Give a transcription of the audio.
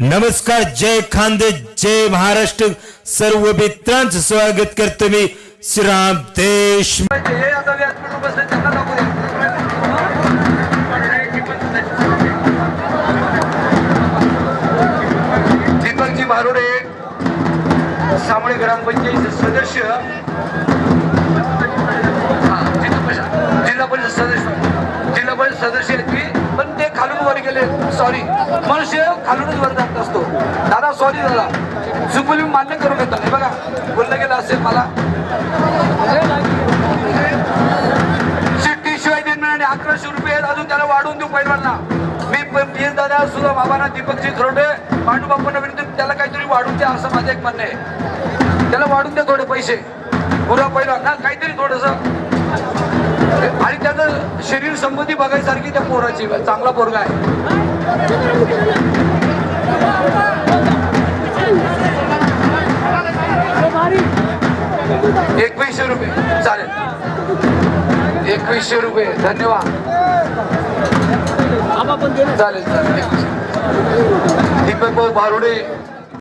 नमस्कार जय खांदे जय महाराष्ट्र. सर्व मित्रांचं स्वागत करतो मी श्रीराम देश दीपकजी भारुडे सामळे ग्रामपंचायत सदस्य. गेले सॉरी मनुष्य खालूनच वर जात असतो. दादा सॉरी दादा. चुकून मी मान्य करून घेतो बघा बोललं गेलं असेल मला. शिट्टी शिवाय देत आणि अकराशे रुपये अजून त्याला वाढवून देऊ पैलवांना मी पीएस दादा सुद्धा बाबांना दीपकजी खरोडे पांडू बाप्पांना विनंती त्याला काहीतरी वाढून द्या असं माझं एक म्हणणं आहे. त्याला वाढून द्या थोडे पैसे. पुरा पैलवान ना काहीतरी थोडस. शरीर संबंधी बघायसारखी त्या पोराची. चांगला पोरगा आहे. एकवीसशे रुपये. चालेल. एकवीसशे रुपये. धन्यवाद. चालेल चालेल. दीपक भारुडे